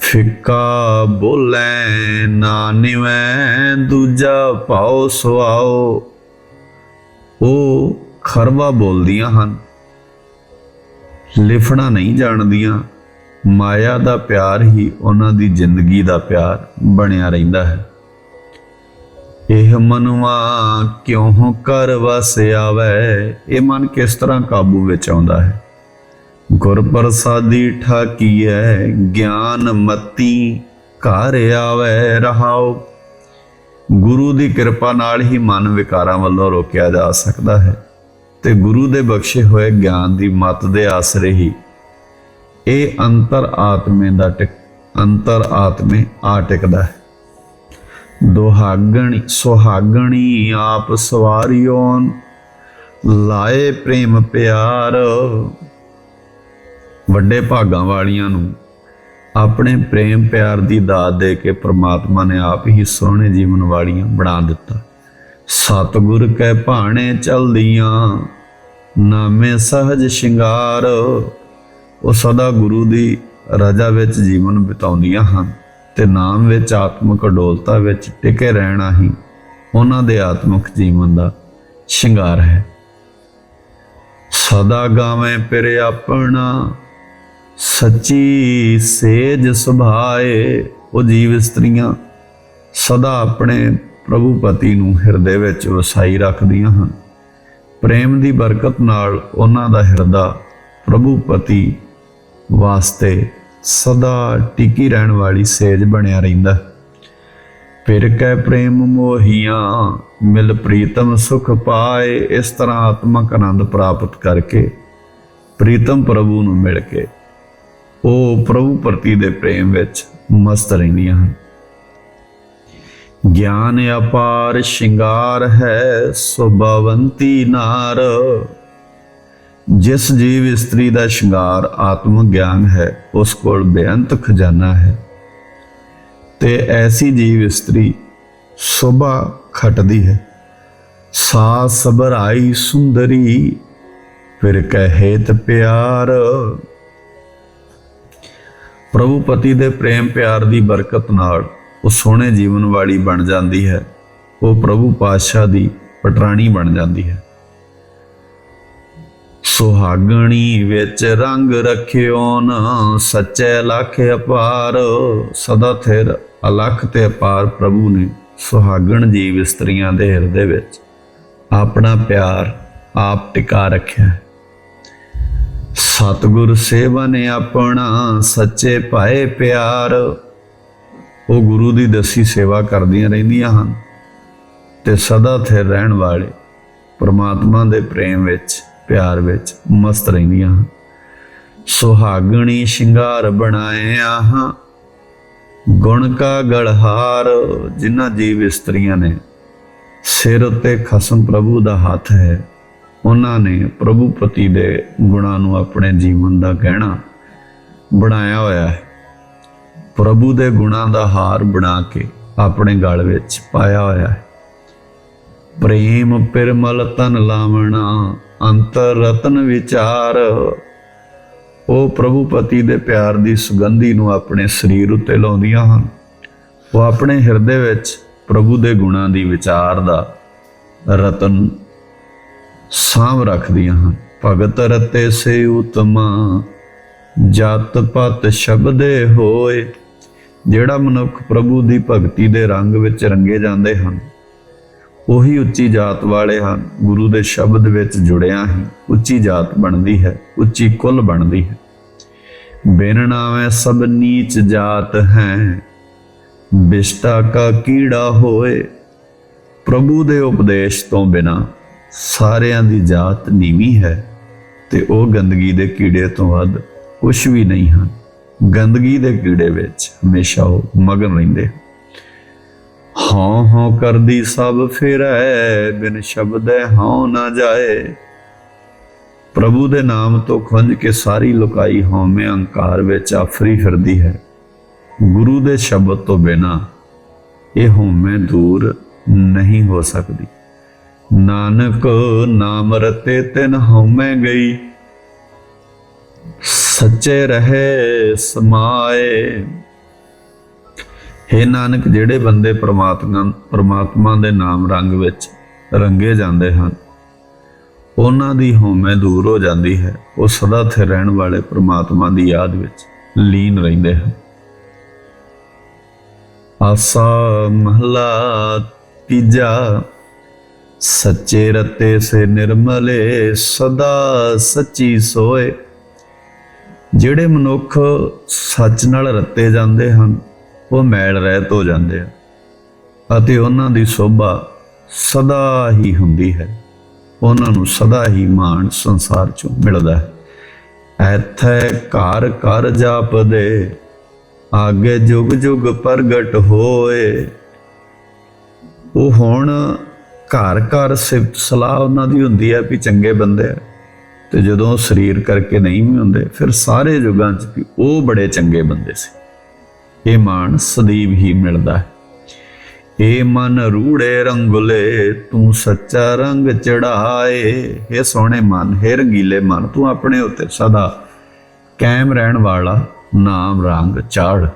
ਫਿੱਕਾ ਬੋਲੇ ਨਾਨਿਵੈ ਦੂਜਾ ਭਾਉ ਸੁਆਓ। ਉਹ ਖਰਵਾ ਬੋਲਦੀਆਂ ਹਨ ਲਿਫਣਾ ਨਹੀਂ ਜਾਣਦੀਆਂ। ਮਾਇਆ ਦਾ ਪਿਆਰ ਹੀ ਉਹਨਾਂ ਦੀ ਜ਼ਿੰਦਗੀ ਦਾ ਪਿਆਰ ਬਣਿਆ ਰਹਿੰਦਾ ਹੈ। ਇਹ ਮਨੁਆ ਕਿਉਂ ਕਰ ਵਸ ਆਵੇ? ਇਹ ਮਨ ਕਿਸ ਤਰ੍ਹਾਂ ਕਾਬੂ ਵਿੱਚ ਆਉਂਦਾ ਹੈ? ਗੁਰ ਪ੍ਰਸਾਦੀ ਠਾਕੀਐ, ਗਿਆਨ ਮਤੀ ਘਰ ਆਵੇ ਰਹਾਓ ਗੁਰੂ ਦੀ ਕਿਰਪਾ ਨਾਲ ਹੀ ਮਨ ਵਿਕਾਰਾਂ ਵੱਲੋਂ ਰੋਕਿਆ ਜਾ ਸਕਦਾ ਹੈ ਤੇ ਗੁਰੂ ਦੇ ਬਖਸ਼ੇ ਹੋਏ ਗਿਆਨ ਦੀ ਮਤ ਦੇ ਆਸਰੇ ਹੀ ਇਹ ਅੰਤਰ ਆਤਮੇ ਦਾ ਟਿਕ ਅੰਤਰ ਆਤਮੇ ਆ ਟਿਕਦਾ ਹੈ। ਦੁਹਾਗਣੀ ਸੁਹਾਗਣੀ ਆਪ ਸਵਾਰਿਓਨ, ਲਾਏ ਪ੍ਰੇਮ ਪਿਆਰ। ਵੱਡੇ ਭਾਗਾਂ ਵਾਲੀਆਂ ਨੂੰ ਆਪਣੇ ਪ੍ਰੇਮ ਪਿਆਰ ਦੀ ਦਾਤ ਦੇ ਕੇ ਪ੍ਰਮਾਤਮਾ ਨੇ ਆਪ ਹੀ ਸੋਹਣੇ ਜੀਵਨ ਵਾਲੀਆਂ ਬਣਾ ਦਿੱਤਾ। ਸਤਿਗੁਰ ਕੈ ਭਾਣੇ ਚਲਦੀਆਂ, ਨਾਮੇ ਸਹਜ ਸ਼ਿੰਗਾਰ। ਉਹ ਸਦਾ ਗੁਰੂ ਦੀ ਰਜਾ ਵਿੱਚ ਜੀਵਨ ਬਿਤਾਉਂਦੀਆਂ ਹਨ। ਤੇ ਨਾਮ ਵਿੱਚ ਆਤਮਿਕ ਅਡੋਲਤਾ ਵਿੱਚ ਟਿਕੇ ਰਹਿਣਾ ਹੀ ਉਹਨਾਂ ਦੇ ਆਤਮਿਕ ਜੀਵਨ ਦਾ ਸ਼ਿੰਗਾਰ ਹੈ। ਸਦਾ ਗਾਵੇਂ ਪਿਰ ਆਪਣਾ, ਸੱਚੀ ਸੇਜ ਸੁਭਾਏ, ਉਹ ਜੀਵ ਇਸਤਰੀਆਂ ਸਦਾ ਆਪਣੇ ਪ੍ਰਭੂ ਪਤੀ ਨੂੰ ਹਿਰਦੇ ਵਿੱਚ ਵਸਾਈ ਰੱਖਦੀਆਂ ਹਨ। ਪ੍ਰੇਮ ਦੀ ਬਰਕਤ ਨਾਲ ਉਹਨਾਂ ਦਾ ਹਿਰਦਾ ਪ੍ਰਭੂ ਪਤੀ ਵਾਸਤੇ ਸਦਾ ਟਿਕੀ ਰਹਿਣ ਵਾਲੀ ਸੇਜ ਬਣਿਆ ਰਹਿੰਦਾ। ਫਿਰ ਕੈ ਪ੍ਰੇਮ ਮੋਹੀਆਂ, ਮਿਲ ਪ੍ਰੀਤਮ ਸੁਖ ਪਾਏ, ਇਸ ਤਰ੍ਹਾਂ ਆਤਮਕ ਆਨੰਦ ਪ੍ਰਾਪਤ ਕਰਕੇ ਪ੍ਰੀਤਮ ਪ੍ਰਭੂ ਨੂੰ ਮਿਲ ਕੇ ਉਹ ਪ੍ਰਭੂ ਪ੍ਰਤੀ ਦੇ ਪ੍ਰੇਮ ਵਿੱਚ ਮਸਤ ਰਹਿੰਦੀਆਂ ਹਨ। ਗਿਆਨ ਅਪਾਰ ਸ਼ਿੰਗਾਰ ਹੈ, ਸੁਭਵੰਤੀ ਨਾਰ ਜਿਸ ਜੀਵ ਇਸਤਰੀ ਦਾ ਸ਼ਿੰਗਾਰ ਆਤਮ ਗਿਆਨ ਹੈ, ਉਸ ਕੋਲ ਬੇਅੰਤ ਖਜ਼ਾਨਾ ਹੈ। ਤੇ ਐਸੀ ਜੀਵ ਇਸਤਰੀ ਸੋਭਾ ਖਟਦੀ ਹੈ। ਸਾ ਸਬਰਾਈ ਸੁੰਦਰੀ, ਫਿਰ ਕਹੇਤ ਪਿਆਰ। ਪ੍ਰਭੂ ਪਤੀ ਦੇ ਪ੍ਰੇਮ ਪਿਆਰ ਦੀ ਬਰਕਤ ਨਾਲ ਉਹ ਸੋਹਣੇ ਜੀਵਨ ਵਾਲੀ ਬਣ ਜਾਂਦੀ ਹੈ। ਉਹ ਪ੍ਰਭੂ ਪਾਤਸ਼ਾਹ ਦੀ ਪਟਰਾਣੀ ਬਣ ਜਾਂਦੀ ਹੈ। ਸੁਹਾਗਣੀ ਵਿੱਚ ਰੰਗ ਰਖਿਓ ਨਾ, ਸੱਚੇ ਲਖ ਅਪਾਰ। ਸਦਾ ਥਿਰ ਅਲਖ ਤੇ ਅਪਾਰ ਪ੍ਰਭੂ ਨੇ ਸੁਹਾਗਣ ਜੀਵ ਇਸਤਰੀਆਂ ਦੇ ਹਿਰਦੇ ਵਿੱਚ ਆਪਣਾ ਪਿਆਰ ਆਪ ਟਿਕਾ ਰੱਖਿਆ ਹੈ। ਸਤਿਗੁਰ ਸੇਵਾ ਨੇ ਆਪਣਾ ਸੱਚੇ ਪਾਏ ਪਿਆਰ। ਉਹ ਗੁਰੂ ਦੀ ਦਸੀ ਸੇਵਾ ਕਰਦੀਆਂ ਰਹਿੰਦੀਆਂ ਹਨ ਤੇ ਸਦਾ ਥਿਰ ਰਹਿਣ ਵਾਲੇ ਪਰਮਾਤਮਾ ਦੇ ਪ੍ਰੇਮ ਵਿੱਚ ਪਿਆਰ ਵਿੱਚ ਮਸਤ ਰਹਿੰਦੀਆਂ ਹਨ। ਸੁਹਾਗਣੀ ਸ਼ਿੰਗਾਰ ਬਣਾਇਆ ਹਾਂ। ਗੁਣ ਕਾ ਗਲਹਾਰ ਜਿਨ੍ਹਾਂ ਜੀਵ ਇਸਤਰੀਆਂ ਨੇ। ਸਿਰ ਉੱਤੇ ਖਸਮ ਪ੍ਰਭੂ ਦਾ ਹੱਥ ਹੈ। ਉਹਨਾਂ ਨੇ ਪ੍ਰਭੂ ਪਤੀ ਦੇ ਗੁਣਾਂ ਨੂੰ ਆਪਣੇ ਜੀਵਨ ਦਾ ਗਹਿਣਾ ਬਣਾਇਆ ਹੋਇਆ ਹੈ। ਪ੍ਰਭੂ ਦੇ ਗੁਣਾਂ ਦਾ ਹਾਰ ਬਣਾ ਕੇ ਆਪਣੇ ਗਲ ਵਿੱਚ ਪਾਇਆ ਹੋਇਆ ਹੈ। ਪ੍ਰੇਮ ਪਿਰਮਲ ਤਨ ਲਾਵਣਾ ਅੰਤਰ ਰਤਨ ਵਿਚਾਰ। ਉਹ ਪ੍ਰਭੂ ਪਤੀ ਦੇ ਪਿਆਰ ਦੀ ਸੁਗੰਧੀ ਨੂੰ ਆਪਣੇ ਸਰੀਰ ਉੱਤੇ ਲਾਉਂਦੀਆਂ ਹਨ। ਉਹ ਆਪਣੇ ਹਿਰਦੇ ਵਿੱਚ ਪ੍ਰਭੂ ਦੇ ਗੁਣਾਂ ਦੀ ਵਿਚਾਰ ਦਾ ਰਤਨ ਸਾਂਭ ਰੱਖਦੀਆਂ ਹਨ। ਭਗਤ ਰਤੇ ਸੇ ਉਤਮਾ, ਜਤ ਪਤ ਸ਼ਬਦੇ ਹੋਏ, ਜਿਹੜਾ ਮਨੁੱਖ ਪ੍ਰਭੂ ਦੀ ਭਗਤੀ ਦੇ ਰੰਗ ਵਿੱਚ ਰੰਗੇ ਜਾਂਦੇ ਹਨ। ਉਹੀ ਉੱਚੀ ਜਾਤ ਵਾਲੇ ਹਨ, ਗੁਰੂ ਦੇ ਸ਼ਬਦ ਵਿੱਚ ਜੁੜਿਆ ਹੀ ਉੱਚੀ ਜਾਤ ਬਣਦੀ ਹੈ, ਉੱਚੀ ਕੁੱਲ ਬਣਦੀ ਹੈ। ਬਿਨ ਨਾਵੇਂ ਸਭ ਨੀਚ ਜਾਤ ਹੈ, ਬਿਸ਼ਟਾ ਕਾ ਕੀੜਾ ਹੋਏ। ਪ੍ਰਭੂ ਦੇ ਉਪਦੇਸ਼ ਤੋਂ ਬਿਨਾ ਸਾਰਿਆਂ ਦੀ ਜਾਤ ਨੀਵੀਂ ਹੈ ਤੇ ਉਹ ਗੰਦਗੀ ਦੇ ਕੀੜੇ ਤੋਂ ਵੱਧ ਕੁਝ ਵੀ ਨਹੀਂ ਹਨ। ਗੰਦਗੀ ਦੇ ਕੀੜੇ ਵਿੱਚ ਹਮੇਸ਼ਾ ਉਹ ਮਗਨ ਰਹਿੰਦੇ ਹਨ। ਹਾਂ ਹਾਂ ਕਰਦੀ ਸਭ ਫਿਰੈ, ਬਿਨ ਸ਼ਬਦੈ ਹਾਂ ਨਾ ਜਾਏ। ਪ੍ਰਭੂ ਦੇ ਨਾਮ ਤੋਂ ਖੁੰਝ ਕੇ ਸਾਰੀ ਲੁਕਾਈ ਹਉਮੈ ਅਹੰਕਾਰ ਵਿੱਚ ਆਫਰੀ ਫਿਰਦੀ ਹੈ। ਗੁਰੂ ਦੇ ਸ਼ਬਦ ਤੋਂ ਬਿਨਾ ਇਹ ਹਉਮੈ ਦੂਰ ਨਹੀਂ ਹੋ ਸਕਦੀ। ਨਾਨਕ ਨਾਮ ਰਤੇ ਤਿਨ ਹਉਮੈ ਗਈ। ਸੱਚੇ ਰਹੇ ਸਮਾਏ। ਹੇ ਨਾਨਕ, ਜਿਹੜੇ ਬੰਦੇ ਪ੍ਰਮਾਤਮਾ ਪ੍ਰਮਾਤਮਾ ਦੇ ਨਾਮ ਰੰਗ ਵਿੱਚ ਰੰਗੇ ਜਾਂਦੇ ਹਨ, ਉਹਨਾਂ ਦੀ ਹਉਮੈ ਦੂਰ ਹੋ ਜਾਂਦੀ ਹੈ। ਉਹ ਸਦਾ ਸਥਿਰ ਰਹਿਣ ਵਾਲੇ ਪ੍ਰਮਾਤਮਾ ਦੀ ਯਾਦ ਵਿੱਚ ਲੀਨ ਰਹਿੰਦੇ ਹਨ। ਆਸਾ ਮਹਲਾ ਤੀਜਾ, ਸੱਚੇ ਰਤੇ ਸੇ ਨਿਰਮਲੇ, ਸਦਾ ਸੱਚੀ ਸੋਏ। ਜਿਹੜੇ ਮਨੁੱਖ ਸੱਚ ਨਾਲ ਰੱਤੇ ਜਾਂਦੇ ਹਨ ਉਹ ਮੈਲ ਰਹਿਤ ਹੋ ਜਾਂਦੇ ਆ। ਅਤੇ ਉਹਨਾਂ ਦੀ ਸੋਭਾ ਸਦਾ ਹੀ ਹੁੰਦੀ ਹੈ। ਉਹਨਾਂ ਨੂੰ ਸਦਾ ਹੀ ਮਾਣ ਸੰਸਾਰ ਚੋਂ ਮਿਲਦਾ ਹੈ। ਐਥੇ ਘਰ ਘਰ ਜਾਪਦੇ, ਆਗੇ ਜੁਗ ਜੁਗ ਪ੍ਰਗਟ ਹੋਏ। ਉਹ ਹੁਣ ਘਰ ਘਰ ਸਿਫਤ ਸਲਾਹ ਉਹਨਾਂ ਦੀ ਹੁੰਦੀ ਹੈ ਵੀ ਚੰਗੇ ਬੰਦੇ ਆ। ਤੇ ਜਦੋਂ ਸਰੀਰ ਕਰਕੇ ਨਹੀਂ ਵੀ ਹੁੰਦੇ, ਫਿਰ ਸਾਰੇ ਯੁਗਾਂ 'ਚ ਵੀ ਉਹ ਬੜੇ ਚੰਗੇ ਬੰਦੇ ਸੀ। ਇਹ ਮਾਣ ਸਦੀਵ ਹੀ ਮਿਲਦਾ ਹੈ। ਏ ਮਨ ਰੂੜੇ ਰੰਗਲੇ, ਤੂੰ ਸੱਚਾ ਰੰਗ ਚੜਾਏ ਇਹ ਸੋਹਣੇ ਮਨ, ਹੇ ਰੰਗੀਲੇ ਮਨ, ਤੂੰ ਆਪਣੇ ਉੱਤੇ ਸਦਾ ਕਾਇਮ ਰਹਿਣ ਵਾਲਾ ਨਾਮ ਰੰਗ ਚਾੜ।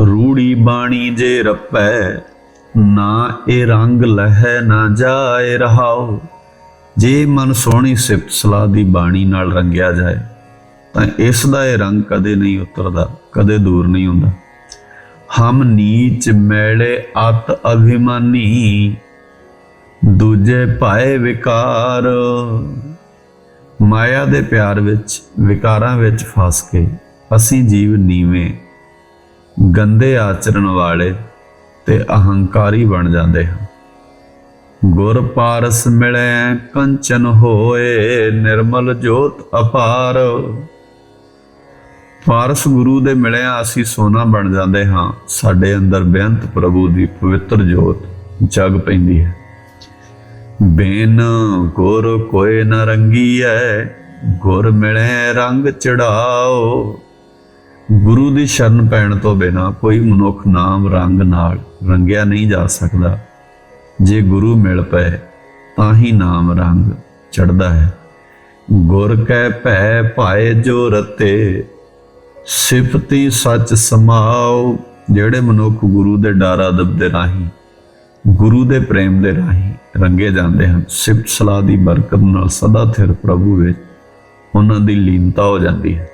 ਰੂੜੀ ਬਾਣੀ ਜੇ ਰੱਪੈ, ਨਾ ਇਹ ਰੰਗ ਲਹਿ ਨਾ ਜਾਏ ਰਹਾਓ ਜੇ ਮਨ ਸੋਹਣੀ ਸਿਫਤ ਸਲਾਹ ਦੀ ਬਾਣੀ ਨਾਲ ਰੰਗਿਆ ਜਾਏ, ਤਾਂ ਇਸ ਦਾ ਇਹ ਰੰਗ ਕਦੇ ਨਹੀਂ ਉਤਰਦਾ। ਕਦੇ ਦੂਰ ਨਹੀਂ ਹੁੰਦਾ। ਹਮ ਨੀਚ ਮੈਲੇ ਅਤ ਅਭਿਮਾਨੀ, ਦੂਜੇ ਪਾਏ ਵਿਕਾਰ। ਮਾਇਆ ਦੇ ਪਿਆਰ ਵਿੱਚ, ਵਿਕਾਰਾਂ ਵਿੱਚ ਫਸ ਕੇ ਅਸੀਂ ਜੀਵ ਨੀਵੇਂ, ਗੰਦੇ ਆਚਰਣ ਵਾਲੇ ਤੇ ਅਹੰਕਾਰੀ ਬਣ ਜਾਂਦੇ ਹਾਂ। ਗੁਰ ਪਾਰਸ ਮਿਲੈ, ਕੰਚਨ ਹੋਏ ਨਿਰਮਲ ਜੋਤ ਅਪਾਰ। ਪਾਰਸ ਗੁਰੂ ਦੇ ਮਿਲਿਆ ਅਸੀਂ ਸੋਨਾ ਬਣ ਜਾਂਦੇ ਹਾਂ। ਸਾਡੇ ਅੰਦਰ ਬੇਅੰਤ ਪ੍ਰਭੂ ਦੀ ਪਵਿੱਤਰ ਜੋਤ ਜਗ ਪੈਂਦੀ ਹੈ। ਬੇਨ ਗੁਰ ਕੋਏ ਨ ਰੰਗੀਐ, ਗੁਰ ਮਿਲੇ ਰੰਗ ਚੜਾਓ। ਗੁਰੂ ਦੀ ਸ਼ਰਨ ਪੈਣ ਤੋਂ ਬਿਨਾ ਕੋਈ ਮਨੁੱਖ ਨਾਮ ਰੰਗ ਨਾਲ ਰੰਗਿਆ ਨਹੀਂ ਜਾ ਸਕਦਾ। ਜੇ ਗੁਰੂ ਮਿਲ ਪਏ, ਤਾਂ ਹੀ ਨਾਮ ਰੰਗ ਚੜਦਾ ਹੈ। ਗੁਰ ਕੈ ਭੈ ਭਾਏ ਜੋ ਰਤੇ ਸਿਫਤੀ ਸੱਚ ਸਮਾਓ, ਜਿਹੜੇ ਮਨੁੱਖ ਗੁਰੂ ਦੇ ਡਰ ਅਦਬ ਦੇ ਰਾਹੀਂ, ਗੁਰੂ ਦੇ ਪ੍ਰੇਮ ਦੇ ਰਾਹੀਂ ਰੰਗੇ ਜਾਂਦੇ ਹਨ, ਸਿਫਤ ਸਲਾਹ ਦੀ ਬਰਕਤ ਨਾਲ ਸਦਾ ਥਿਰ ਪ੍ਰਭੂ ਵਿੱਚ ਉਹਨਾਂ ਦੀ ਲੀਨਤਾ ਹੋ ਜਾਂਦੀ ਹੈ।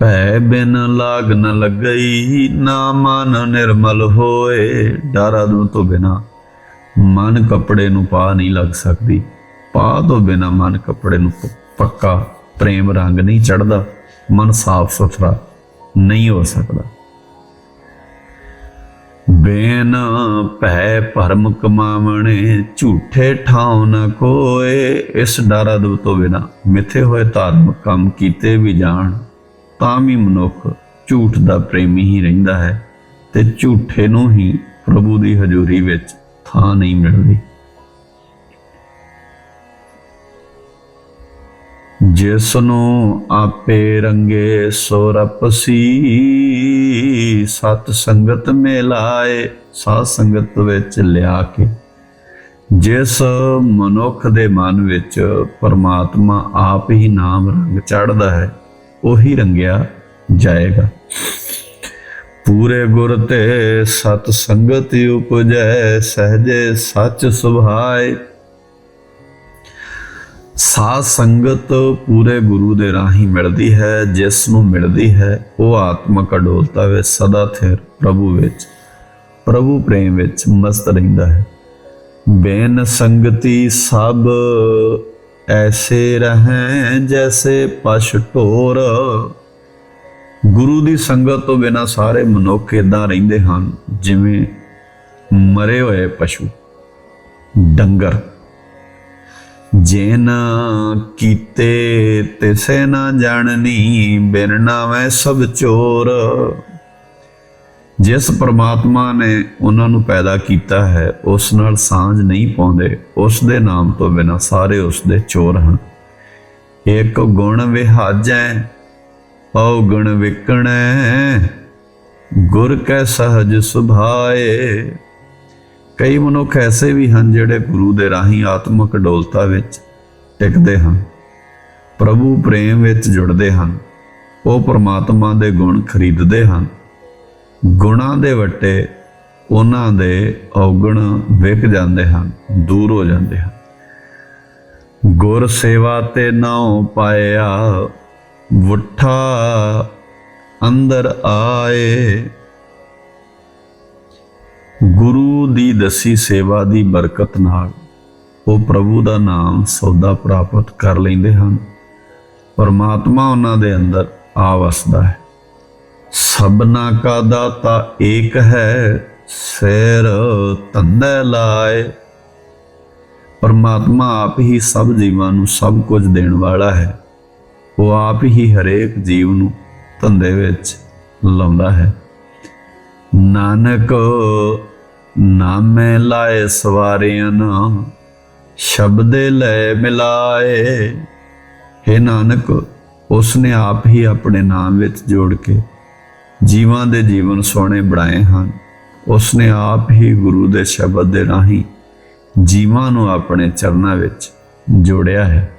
ਭੈ ਬਿਨ ਲਾਗ ਨ ਲੱਗਈ, ਨਾ ਮਨ ਨਿਰਮਲ ਹੋਏ, ਡਰ ਅਦਬ ਤੋਂ ਬਿਨਾ ਮਨ ਕੱਪੜੇ ਨੂੰ ਪਾ ਨਹੀਂ ਲੱਗ ਸਕਦੀ, ਪਾ ਤੋਂ ਬਿਨਾ ਮਨ ਕੱਪੜੇ ਨੂੰ ਪੱਕਾ, ਪ੍ਰੇਮ ਰੰਗ ਨਹੀਂ ਚੜਦਾ ਮਨ ਸਾਫ਼ ਸੁਥਰਾ ਨਹੀਂ ਹੋ ਸਕਦਾ। ਬੇਨ ਭੈ ਭਰਮ ਕਮਾਵਣੇ, ਝੂਠੇ ਠਾਉ ਨ ਕੋਏ। ਇਸ ਡਰ ਅਦਬ ਤੋਂ ਬਿਨਾ ਮਿੱਥੇ ਹੋਏ ਧਾਰਮਿਕ ਕੰਮ ਕੀਤੇ ਵੀ ਜਾਣ, ਤਾਂ ਵੀ ਮਨੁੱਖ ਝੂਠ ਦਾ ਪ੍ਰੇਮੀ ਹੀ ਰਹਿੰਦਾ ਹੈ ਤੇ ਝੂਠੇ ਨੂੰ ਹੀ ਪ੍ਰਭੂ ਦੀ ਹਜ਼ੂਰੀ ਵਿੱਚ ਥਾਂ ਨਹੀਂ ਮਿਲਦੀ। ਜਿਸ ਨੂੰ ਆਪੇ ਰੰਗੇ ਸੋ ਰਪਸੀ ਸਤ ਸੰਗਤ ਮੇ ਲਾਏ ਸਾਧ ਸੰਗਤ ਵਿੱਚ ਲਿਆ ਕੇ। ਜਿਸ ਮਨੁੱਖ ਦੇ ਮਨ ਵਿੱਚ ਪਰਮਾਤਮਾ ਆਪ ਹੀ ਨਾਮ ਰੰਗ ਚੜਦਾ ਹੈ, ਉਹੀ ਰੰਗਿਆ ਜਾਏਗਾ। ਪੂਰੇ ਗੁਰ ਤੇ ਸਤ ਸੰਗਤ ਉਪਜੈ, ਸਹਜੇ ਸੱਚ ਸੁਭਾਏ ਸਾਧ ਸੰਗਤ ਪੂਰੇ ਗੁਰੂ ਦੇ ਰਾਹੀਂ ਮਿਲਦੀ ਹੈ ਜਿਸ ਨੂੰ ਮਿਲਦੀ ਹੈ, ਉਹ ਆਤਮਕ ਅਡੋਲਤਾ ਵਿੱਚ ਸਦਾ ਥਿਰ ਪ੍ਰਭੂ ਵਿੱਚ, ਪ੍ਰਭੂ ਪ੍ਰੇਮ ਵਿੱਚ ਮਸਤ ਰਹਿੰਦਾ ਹੈ। ਬੇਨ ਸੰਗਤੀ ਸਭ ਐਸੇ ਰਹੈ ਜੈਸੇ ਪਸ਼ ਢੋਰ। ਗੁਰੂ ਦੀ ਸੰਗਤ ਤੋਂ ਬਿਨਾ ਸਾਰੇ ਮਨੁੱਖ ਇਦਾਂ ਰਹਿੰਦੇ ਹਨ, ਜਿਵੇਂ ਮਰੇ ਹੋਏ ਪਸ਼ੂ, ਡੰਗਰ। ਜੇਨ ਕੀਤੇ ਤਿਸੇ ਨਾ ਜਾਣਨੀ, ਬਿਨ ਨਾਵੇਂ ਸਭ ਚੋਰ। ਜਿਸ ਪ੍ਰਮਾਤਮਾ ਨੇ ਉਹਨਾਂ ਨੂੰ ਪੈਦਾ ਕੀਤਾ ਹੈ, ਉਸ ਨਾਲ ਸਾਂਝ ਨਹੀਂ ਪਾਉਂਦੇ। ਉਸ ਦੇ ਨਾਮ ਤੋਂ ਬਿਨਾ ਸਾਰੇ ਉਸ ਦੇ ਚੋਰ ਹਨ। ਇੱਕ ਗੁਣ ਵਿਹਾਜੈ ਔ ਗੁਣ ਵਿਕਣੈ। ਗੁਰ ਕੈ ਸਹਜ ਸੁਭਾਏ। ਕਈ ਮਨੁੱਖ ਐਸੇ ਵੀ ਹਨ ਜਿਹੜੇ ਗੁਰੂ ਦੇ ਰਾਹੀਂ ਆਤਮਿਕ ਡੋਲਤਾ ਵਿੱਚ ਟਿਕਦੇ ਹਨ। ਪ੍ਰਭੂ ਪ੍ਰੇਮ ਵਿੱਚ ਜੁੜਦੇ ਹਨ। ਉਹ ਪਰਮਾਤਮਾ ਦੇ ਗੁਣ ਖਰੀਦਦੇ ਹਨ। ਗੁਣਾਂ ਦੇ ਵੱਟੇ ਉਹਨਾਂ ਦੇ ਔਗਣ ਵਿਕ ਜਾਂਦੇ ਹਨ, ਦੂਰ ਹੋ ਜਾਂਦੇ ਹਨ। ਗੁਰ ਸੇਵਾ ਤੇ ਨਾਉ ਪਾਇਆ, ਵੁੱਠਾ ਅੰਦਰ ਆਏ। ਗੁਰੂ ਦੀ ਦਸੀ ਸੇਵਾ ਦੀ ਬਰਕਤ ਨਾਲ ਉਹ ਪ੍ਰਭੂ ਦਾ ਨਾਮ ਸੌਦਾ ਪ੍ਰਾਪਤ ਕਰ ਲੈਂਦੇ ਹਨ। ਪਰਮਾਤਮਾ ਉਹਨਾਂ ਦੇ ਅੰਦਰ ਆ ਵਸਦਾ ਹੈ। ਸਭਨਾ ਕਾ ਦਾਤਾ ਏਕ ਹੈ ਸਿਰ ਤੰਦੇ ਲਾਏ। ਪਰਮਾਤਮਾ ਆਪ ਹੀ ਸਭ ਜੀਵਾਂ ਨੂੰ ਸਭ ਕੁਝ ਦੇਣ ਵਾਲਾ ਹੈ। ਉਹ ਆਪ ਹੀ ਹਰੇਕ ਜੀਵ ਨੂੰ ਧੰਦੇ ਵਿੱਚ ਲਾਉਂਦਾ ਹੈ। ਨਾਨਕ ਨਾਮੇ ਲਾਏ ਸਵਾਰਿਆਂ ਸ਼ਬਦੇ ਲੈ ਮਿਲਾਏ। हे ਨਾਨਕ ਉਸ ਨੇ ਆਪ ਹੀ ਆਪਣੇ ਨਾਮ ਵਿੱਚ ਜੋੜ ਕੇ ਜੀਵਾਂ ਦੇ ਜੀਵਨ ਸੋਹਣੇ ਬਣਾਏ ਹਨ। ਉਸ ਨੇ ਆਪ ਹੀ ਗੁਰੂ ਦੇ ਸ਼ਬਦ ਦੇ ਰਾਹੀਂ ਜੀਵਾਂ ਨੂੰ ਆਪਣੇ ਚਰਨਾਂ ਵਿੱਚ ਜੋੜਿਆ ਹੈ।